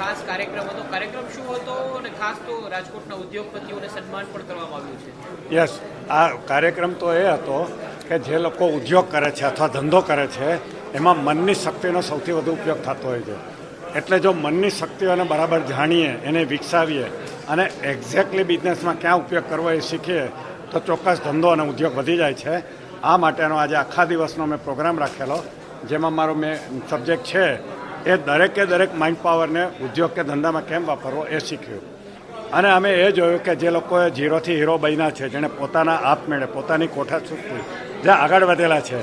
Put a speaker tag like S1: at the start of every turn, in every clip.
S1: ખાસ કાર્યક્રમ હતો. કાર્યક્રમ શું હતો અને ખાસ તો રાજકોટના ઉદ્યોગપતિઓને સન્માન પણ કરવામાં આવ્યું છે.
S2: યસ, આ કાર્યક્રમ તો એ હતો કે જે લોકો ઉદ્યોગ કરે છે અથવા ધંધો કરે છે, એમાં મનની શક્તિનો સૌથી વધુ ઉપયોગ થતો હોય છે. એટલે જો મનની શક્તિઓને બરાબર જાણીએ, એને વિકસાવીએ અને એક્ઝેક્ટલી બિઝનેસમાં ક્યાં ઉપયોગ કરવો એ શીખીએ, તો ચોક્કસ ધંધો અને ઉદ્યોગ વધી જાય છે. આ માટેનો આજે આખા દિવસનો મેં પ્રોગ્રામ રાખેલો, જેમાં મારો મેં સબ્જેક્ટ છે એ દરેકે દરેક માઇન્ડ પાવરને ઉદ્યોગ કે ધંધામાં કેમ વાપરવો એ શીખ્યું. અને અમે એ જોયું કે જે લોકોએ ઝીરોથી હીરો બન્યા છે, જેણે પોતાના આપમેળે પોતાની કોઠા ચૂકવી જે આગળ વધેલા છે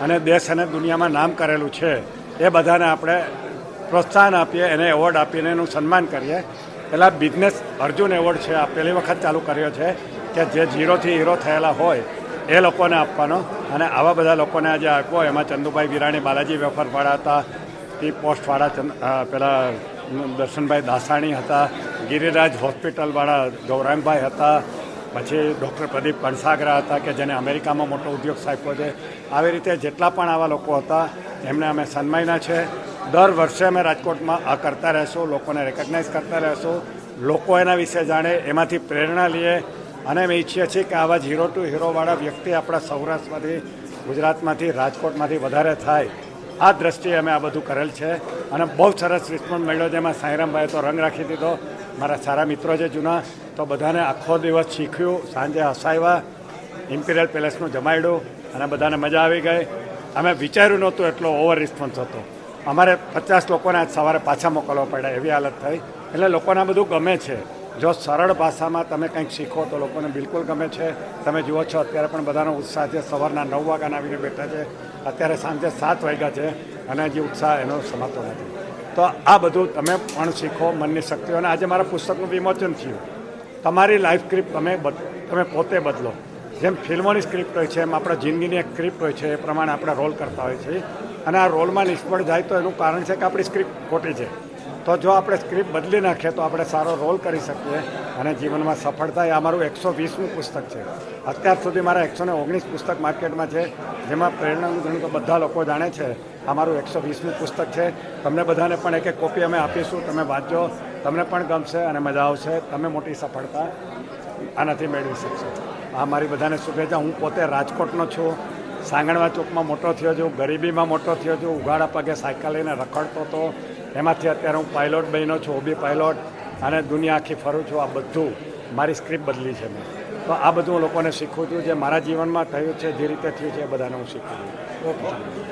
S2: અને દેશ અને દુનિયામાં નામ કરેલું છે, એ બધાને આપણે પ્રોત્સાહન આપીએ, એને એવોર્ડ આપીને એનું સન્માન કરીએ. પહેલાં બિઝનેસ અર્જુન એવોર્ડ છે, આ પહેલી વખત ચાલુ કર્યો છે કે જે ઝીરોથી હીરો થયેલા હોય, એ લોકોને આપવાનો. અને આવા બધા લોકોને આજે આપવો. એમાં ચંદુભાઈ વિરાણી, બાલાજી વેફરવાળા હતા ટી પોસ્ટવાળા પેલા દર્શનભાઈ દાસાણી હતા, ગિરિરાજ હોસ્પિટલવાળા ગૌરામભાઈ હતા, પછી ડૉક્ટર પ્રદીપ કણસાગરા હતા કે જેને અમેરિકામાં મોટો ઉદ્યોગ સ્થાપ્યો છે. આવી રીતે જેટલા પણ આવા લોકો હતા, એમને અમે સન્માન્યા છે. દર વર્ષે અમે રાજકોટમાં આ કરતા રહેશું, લોકોને રેકગ્નાઇઝ કરતા રહેશું. લોકો એના વિશે જાણે, એમાંથી પ્રેરણા લઈએ અને અમે ઈચ્છીએ છીએ કે આવા ઝીરો ટુ હીરોવાળા વ્યક્તિ આપણા સૌરાષ્ટ્રમાંથી, ગુજરાતમાંથી, રાજકોટમાંથી વધારે થાય. આ દ્રષ્ટિએ અમે આ બધું કરેલ છે અને બહુ સરસ રિસ્પોન્સ મળ્યો જેમાં સાંઈરામભાઈએ તો રંગ રાખી દીધો. મારા સારા મિત્રો છે જૂના. તો બધાને આખો દિવસ શીખ્યું. સાંજે હસાવ્યા ઇમ્પિરિયલ પેલેસનું જમાડ્યું અને બધાને મજા આવી ગઈ. અમે વિચાર્યું નહોતું એટલો ઓવર રિસ્પોન્સ હતો. અમારે પચાસ લોકોને આજ સવારે પાછા મોકલવા પડ્યા એવી હાલત થઈ. એટલે લોકોને આ બધું ગમે છે. જો સરળ ભાષામાં તમે કંઈક શીખો તો લોકોને બિલકુલ ગમે છે. તમે જુઓ છો, અત્યારે પણ બધાનો ઉત્સાહ છે. સવારના નવ વાગ્યાના આવીને બેઠા છે. અત્યારે સાંજે સાત વાગ્યા છે અને હજી ઉત્સાહ એનો સમાતો નથી. તો આ બધું તમે પણ શીખો મનની શક્તિઓ. અને આજે મારા પુસ્તકનું વિમોચન થયું. તમારી લાઈફ સ્ક્રિપ્ટ તમે તમે પોતે બદલો. જેમ ફિલ્મોની સ્ક્રિપ્ટ હોય છે, એમ આપણા જિંદગીની એક સ્ક્રિપ્ટ હોય છે, એ પ્રમાણે આપણે રોલ કરતા હોય છે. અને આ રોલમાં નિષ્ફળ જાય તો એનું કારણ છે કે આપણી સ્ક્રિપ્ટ ખોટી છે. તો જો આપણે સ્ક્રિપ્ટ બદલી નાખીએ તો આપણે સારો રોલ કરી શકીએ અને જીવનમાં સફળતા એ અમારું એકસો વીસમું પુસ્તક છે. અત્યાર સુધી મારા એકસો ને ઓગણીસ પુસ્તક માર્કેટમાં છે, જેમાં પ્રેરણાનું ઘણું તો બધા લોકો જાણે છે આ મારું એકસો વીસમું પુસ્તક છે. તમને બધાને પણ એક એક કોપી અમે આપીશું, તમે વાંચજો, તમને પણ ગમશે અને મજા આવશે. તમે મોટી સફળતા આનાથી મેળવી શકશો. આ મારી બધાને શુભેચ્છા. હું પોતે રાજકોટનો છું સાંગણવા ચોકમાં મોટો થયો છું, ગરીબીમાં મોટો થયો છું, ઉઘાડા પગે સાયકલ લઈને રખડતો હતો. એમાંથી અત્યારે હું પાયલોટ બન્યો છું ઓબી પાયલોટ અને દુનિયા આખી ફરું છું. આ બધું મારી સ્ક્રિપ્ટ બદલી છે મેં. તો આ બધું લોકોને શીખું છું, જે મારા જીવનમાં થયું છે, જે રીતે થયું છે, એ બધાને હું શીખું છું.